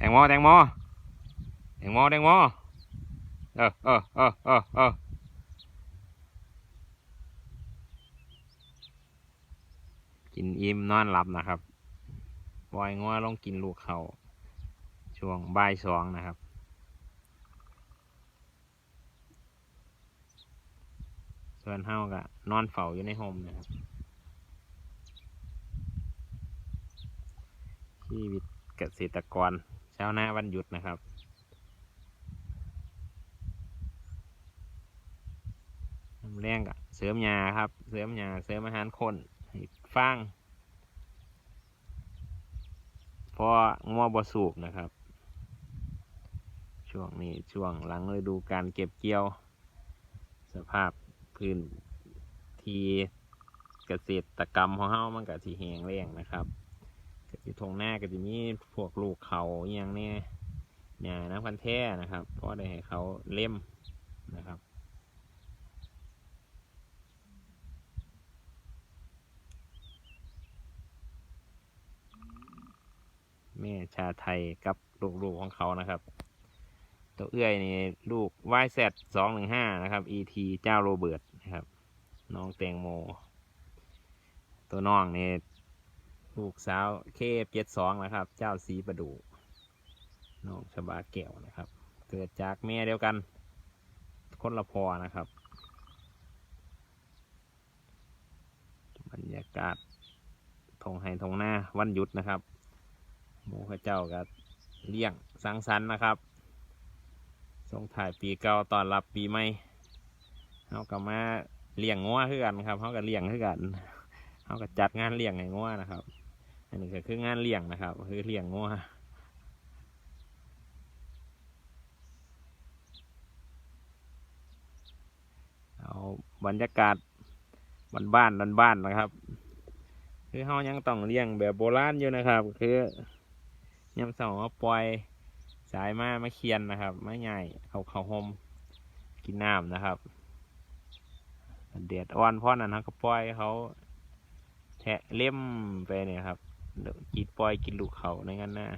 แตงโมแตงโมแตงโมแตงโมเออเออเออเออเออกินอิ่มนอนหลับนะครับปล่อยงัวลงกินลูกเขาช่วงบ่ายสองนะครับส่วนเฮาก็นอนเฝ้าอยู่ในโฮมนะครับชีวิตเกษตรกราวนาวันหยุดนะครับ แรงก็เสริมยาครับ เสริมยาเสริมอาหารคนให้ฟางพราะงัวบสูบนะครับ ช่วงนี้ช่วงหลังฤดูการเก็บเกี่ยว สภาพพื้นที่เกษตรกรรมของเฮามันก็สิแหงแล้งนะครับ ก็สิทงหน้าก็จะมีพวกลูกเขาอย่างนี้ยหญ้าน้ำพันแท้นะครับเพราะได้ให้เขาเล่มนะครับแม่ชาไทยกับลูกๆของเขานะครับ ตัวเอื้อยนี่ลูก YZ สองหนึ่งห้านะครับ ET เจ้าโรเบิร์ตนะครับ น้องแตงโม ตัวน้องนี่ ลูกสาวเคฟเจ็ดสองนะครับ เจ้าสีประดูน้องชบาแก้วนะครับ เกิดจากแม่เดียวกัน คนละพอนะครับ บรรยากาศทงไห้ทงหน้าวันหยุดนะครับ หมูข้าเจ้าก็เลี้ยงสังสรรค์นะครับส่งถ่ายปีเก่าตอนรับปีใหม่เขาก็มาเลี้ยงงัวคือกันครับเขาก็เลี้ยงคือกันเขาก็จัดงานเลี้ยงให้งัวนะครับ อันนี้ก็คืองานเลี้ยงนะครับ คือเลี้ยงงัวเอาบรรยากาศบ้านๆบ้านๆนะครับ คือเขายังต้องเลี้ยงแบบโบราณอยู่นะครับ คือยำเสามาปล่อยสายมามาเคียนนะครับมาใหญ่เอาเขาหมกินน้ำนะครับเดือดอ่อนเพราะนั้นเขาก็ปล่อยเขาแทะเล่มไปเนี่ยครับ เดี๋ยวกินปล่อยกินลูกเขาในงั้นนะ